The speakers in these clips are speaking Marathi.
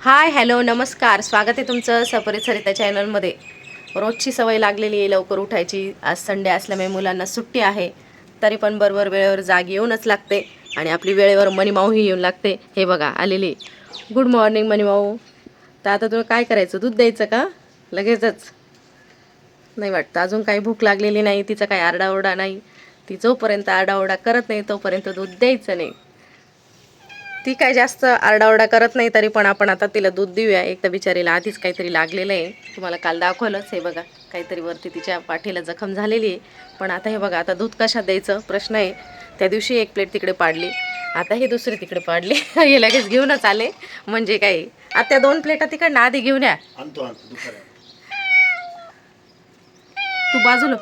हाय हॅलो नमस्कार. स्वागत आहे तुमचं सपरित सरिता चॅनलमध्ये. रोजची सवय लागलेली आहे लवकर उठायची. आज संडे असल्यामुळे मुलांना सुट्टी आहे. तरी पण बरोबर वेळेवर जाग येऊनच लागते आणि आपली वेळेवर मणिमाऊही येऊन लागते. हे बघा आलेली. Good morning Manimau. तर आता तुला काय करायचं? दूध द्यायचं का? लगेचच. नाही वाटतं. अजून काही भूक लागलेली नाही. तिचा काही आरडाओरडा नाही. ती जोपर्यंत आरडाओरडा करत नाही तोपर्यंत दूध द्यायचं नाही. ती काय जास्त आरडाओरडा करत नाही तरी पण आपण आता तिला दूध देऊया. एक तर बिचारीला आधीच काहीतरी लागलेलं आहे. तुम्हाला काल दाखवलंच हे बघा. काहीतरी वरती तिच्या पाठीला जखम झालेली आहे. पण आता हे बघा आता दूध कशात द्यायचं? प्रश्न आहे. त्या दिवशी एक प्लेट तिकडे पाडली. आता ही दुसरी तिकडे पाडली. हे लगेच घेऊनच आले. म्हणजे काय? आता त्या दोन प्लेटा तिकडनं आधी घेऊन या. तू बाजूला.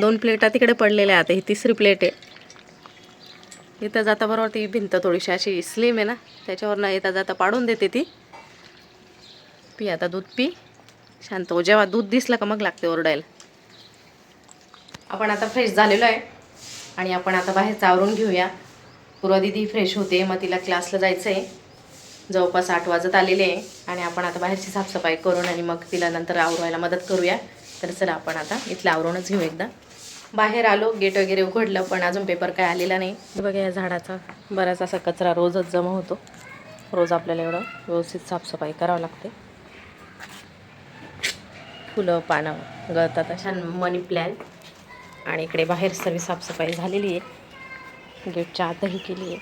दोन प्लेटा तिकडे पडलेल्या आता ही तिसरी प्लेट आहे. इथं जाता बरोबर ती भिंत थोडीशी अशी स्लिम आहे ना त्याच्यावरनं येता जाता पाडून देते ती. पी आता दूध पी. शांत हो जेव्हा दूध दिसलं का मग लागते ओरडायला. आपण आता फ्रेश झालेलो आहे आणि आपण आता बाहेर आवरून घेऊया. पूर्वा दिदी फ्रेश होते मग तिला क्लासला जायचं आहे जवळपास आठ वाजत आलेले आहे आणि आपण आता बाहेरची साफसफाई करून आणि मग तिला नंतर आवरायला मदत करूया. तर चला आपण आता इथलं आवरूनच घेऊ एकदा. बाहेर आलो गेट वगैरे उघडलं पण अजून पेपर काय आलेला नाही. बघा या झाडाचा बराच असा कचरा रोजच जमा होतो. रोज आपल्याला एवढं व्यवस्थित साफसफाई करावं लागते. फुलं पानं गळतात छान मनी प्लॅन्ट. आणि इकडे बाहेर सर्व साफसफाई झालेली आहे. गेटच्या आतही केली आहे.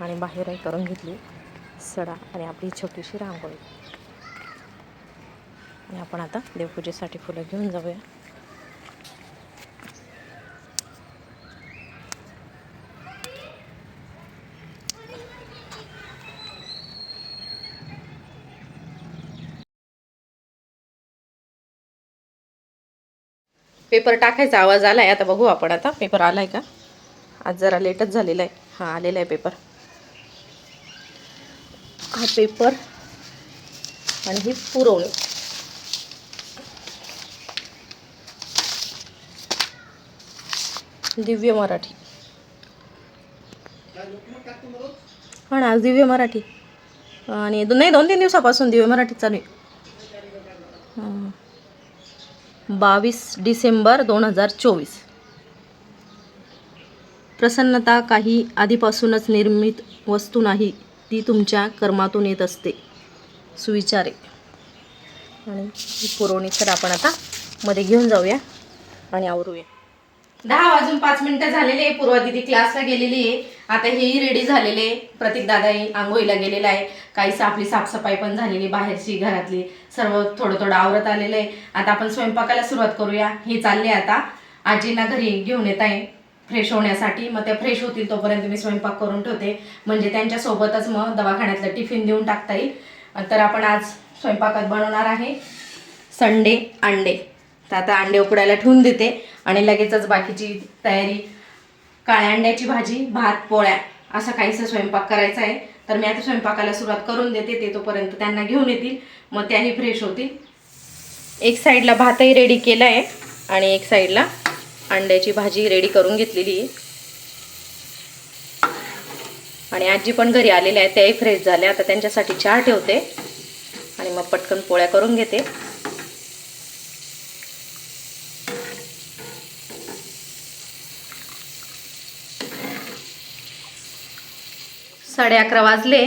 आणि बाहेरही करून घेतली सडा आणि आपली छोटीशी रांगोळी. आणि आपण आता देवपूजेसाठी फुलं घेऊन जाऊया. पेपर टाकायचा आवाज आलाय. आता बघू आपण आता. पेपर आलाय का? आज जरा लेटच झालेला आहे. हां आलेला आहे पेपर. हा पेपर आणि ही पुरवणी. दिव्य मराठी. हा ना आज दिव्य मराठी. आणि नाही दोन तीन दिवसापासून दिव्य मराठी चालू आहे. बावीस डिसेंबर दोन हजार चोवीस. प्रसन्नता काही आधीपासूनच निर्मित वस्तू नाही ती तुमच्या कर्मातून येत असते. सुविचारे. आणि पुरवणी तर आपण आता मध्ये घेऊन जाऊया आणि आवरूया. दहा वाजून पाच मिनिटं झालेले आहे. पूर्वा दिदी क्लासला गेलेली आहे. आता हेही रेडी झालेले आहे. प्रतीक दादाही आंघोळीला गेलेला आहे. काहीच आपली साफसफाई पण झालेली बाहेरची घरातली. सर्व थोडं थोडं आवरत आलेलं आहे. आता आपण स्वयंपाकाला सुरुवात करूया. हे चालले आता. आजींना घरी घेऊन येत आहे. फ्रेश होण्यासाठी. मग त्या फ्रेश होतील तोपर्यंत मी स्वयंपाक करून ठेवते. म्हणजे त्यांच्यासोबतच मग दवाखान्यातलं टिफिन देऊन टाकता येईल. तर आपण आज स्वयंपाकात बनवणार आहे. संडे अंडे. तर आता अंडे उकडायला ठेवून देते आणि लगेचच बाकीची तयारी काळ्या अंड्याची भाजी भात पोळ्या असं काहीसं स्वयंपाक करायचा आहे. तर मी आता स्वयंपाकाला सुरुवात करून देते ते तोपर्यंत त्यांना घेऊन येतील मग त्याही फ्रेश होतील. एक साईडला भातही रेडी केला आहे आणि एक साईडला अंड्याची भाजी रेडी करून घेतलेली आहे. आणि आजी पण घरी आलेल्या आहेत त्याही फ्रेश झाल्या. आता त्यांच्यासाठी चहा ठेवते आणि मग पटकन पोळ्या करून घेते. साडे अकरा वाजले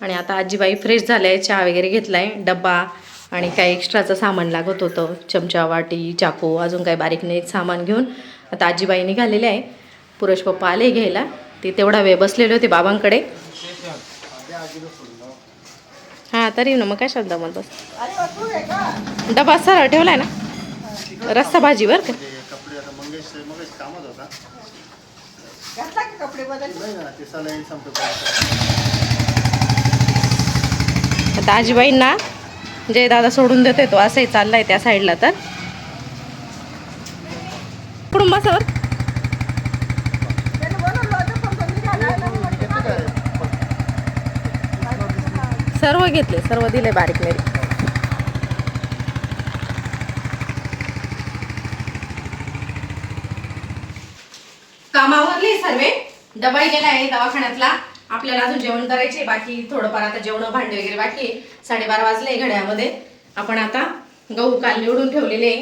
आणि आता आजीबाई फ्रेश झाल्या आहे चहा वगैरे घेतला आहे डब्बा आणि काही एक्स्ट्राचं सामान लागत होतं चमचा वाटी चाकू अजून काही बारीक नाही सामान घेऊन. आता आजीबाई निघालेले आहे. पुरुष पप्पा आले घ्यायला. ते तेवढा वेळ बसलेले होते बाबांकडे. हां तरी ना मग काय शब्द म्हणतो डबा सरळ आहे ना? रस्सा भाजी बरं का? कपडे नाही ना ते सलाईन संपतो आता आजीबाईंना जय दादा सोडून देतोय तो असंही चाललाय त्या साईडला तर. बसावर सर्व घेतले सर्व दिले बारीक मेरी कामावरली सर्वे डबाई गेला आहे दवाखान्यातला. आपल्याला अजून जेवण करायचे बाकी थोडंफार आता जेवण भांडे वगैरे बाकी साडेबारा वाजले घड्यामध्ये आपण आता गहू काल निवडून ठेवलेले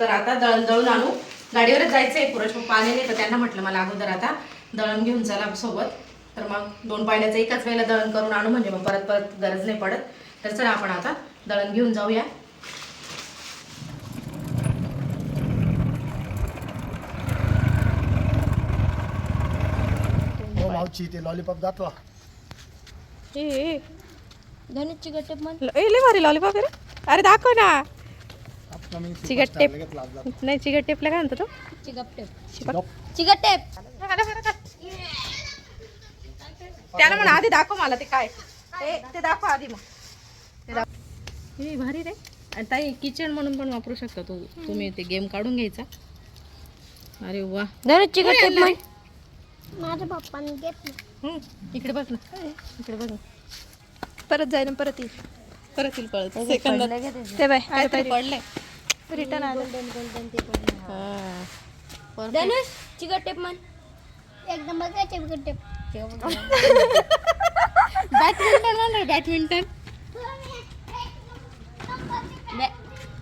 तर आता दळण दळून आणू. गाडीवरच जायचंय पुरुष पप्पा आलेले तर त्यांना म्हटलं मला अगोदर आता दळण घेऊन चला सोबत. तर मग दोन पायल्याचं एकाच वेळेला दळण करून आणू म्हणजे मग परत परत गरज नाही पडत. तर चला आपण आता दळण घेऊन जाऊया. मावची ते लॉलीपॉप दाखवा. धनुषची गट्टे मन लय भारी लॉलीपॉप रे. अरे दाखव ना. आपला मी चिकट टेप. लगेच. नाही चिकट टेपला काय म्हणतो तो? चिगपटे चिकट. चिगटे त्याला म्हणा आधी दाखव मला ते काय. ते ते दाखव आधी मग. ते दाखव. हे भारी रे. आणि ताई किचन म्हणून पण वापरू शकता तू. तुम्ही ते गेम काढून घ्यायचा. अरे वा. धनुषची कोणी गट्टे आणलंय? माझ्या पप्पाने घेतलं. हम्म, इकडे बघ ना. इकडे बघ ना. परत जाईल आणि परत येईल. परत येईल पळत. सेकंदात ते बाय काहीतरी पडलंय. रिटर्न आलं. हा. धनुष चिगटे मन एकदम बघायचे गट्टे बॅडमिंटन म्हणलं बॅडमिंटन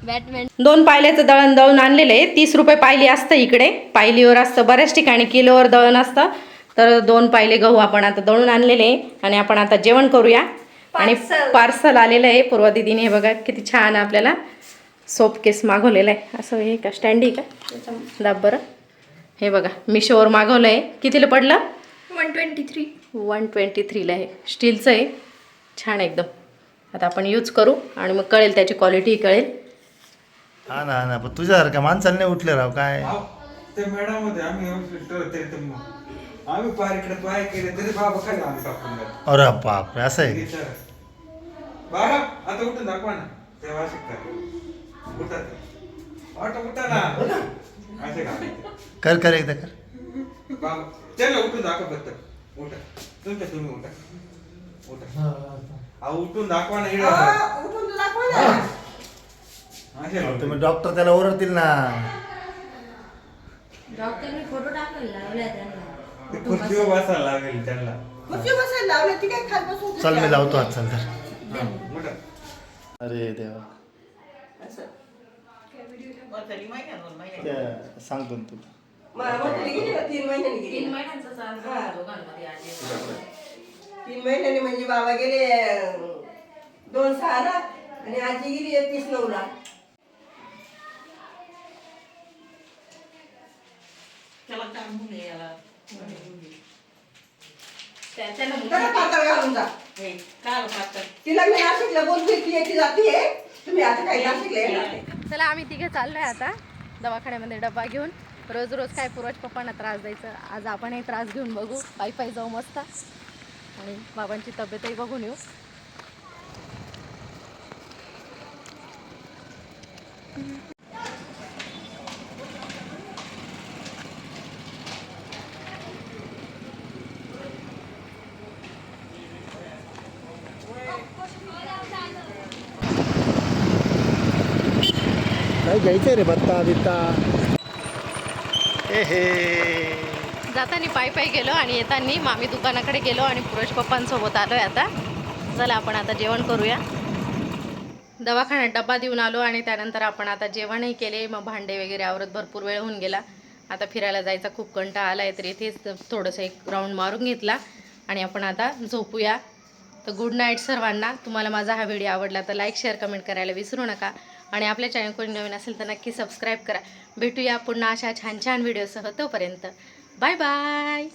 बॅटमॅन. दोन पायल्याचं दळण दळून आणलेलं आहे. तीस रुपये पायली असतं इकडे. पायलीवर असतं बऱ्याच ठिकाणी किलोवर दळण असतं. तर दोन पायले गहू आपण आता दळून आणलेले आहे. आणि आपण आता जेवण करूया. आणि पार्सल. आलेलं आहे. पूर्वा दिदीने हे बघा किती छान आपल्याला सोप केस मागवलेला आहे. असं हे का स्टँडी का? दाब बरं. हे बघा मिशोवर मागवलं आहे. कितीला पडलं? One twenty three one twenty थ्रीला आहे. स्टीलचं आहे. छान एकदम. आता आपण यूज करू. आणि मग कळेल त्याची क्वालिटी कळेल. हा ना हा ना. पण तुझ्यासारख्या माणसाला नाही उठले राव काय? ते मॅडम होते आम्ही हॉस्पिटल तरी ते मग. आम्ही पाय इकडे पाय केले तरी बाबा खाली आम्ही टाकून द्या अरे बाप असं आहे विचार बाबा आता उठून दाखवा ना. तेव्हा शिकता उठा ऑटो उठा ना. असे का? कर कर एकदा कर. बाबा त्याला उठून दाखवा फक्त. उठा. तुमच्या तुम्ही उठा. उठा. अहो उठून दाखवा ना इकडे असे लावतो. तुम्ही डॉक्टर त्याला ओरडतील ना. डॉक्टरने फोटो टाकायला ते खुर्चीवर बसायला लागेल त्यांना. चल मी लावतो हात चल तर अरे देवा. त्या- सांगतो ना तुला तीन महिन्यांचा चालू दोघांमध्ये आजी तीन महिन्याने म्हणजे बाबा गेले अं, दोन सहाला आणि आजी गेली एकतीस नऊला. त्याला पातळ घालून जा. तिला मी नाशिकला बोलते ती याची जातीये तुम्ही आता काही नाशिकला येणार नाही. चला आम्ही तिघे चाललोय आता. दवाखान्यामध्ये डबा घेऊन. रोज रोज काय पूर्वज पप्पांना त्रास द्यायचं आज आपणही त्रास घेऊन बघू. पायी पायी जाऊ मस्त. आणि बाबांची तब्येतही बघून येऊ. काय घ्यायचंय रे बत्ता बित्ता? हे जाताना पायी पायी गेलो आणि येताना मामी दुकानाकडे गेलो आणि पुरुष पप्पांसोबत आलोय आता. चला आपण आता जेवण करूया. दवाखान्यात डबा देऊन आलो आणि त्यानंतर आपण आता जेवणही केले. मग भांडे वगैरे आवरत भरपूर वेळ होऊन गेला. आता फिरायला जायचा खूप कंटाळा आला आहे तर इथेच थोडंसं एक राऊंड मारून घेतला. आणि आपण आता झोपूया. तर गुड नाईट सर्वांना. तुम्हाला माझा हा व्हिडिओ आवडला तर लाईक शेअर कमेंट करायला विसरू नका. आणि आपल्या चॅनल कोणी नवीन असेल तर नक्की सबस्क्राईब करा. भेटूया पुन्हा अशा छान छान व्हिडिओसह तोपर्यंत. Bye bye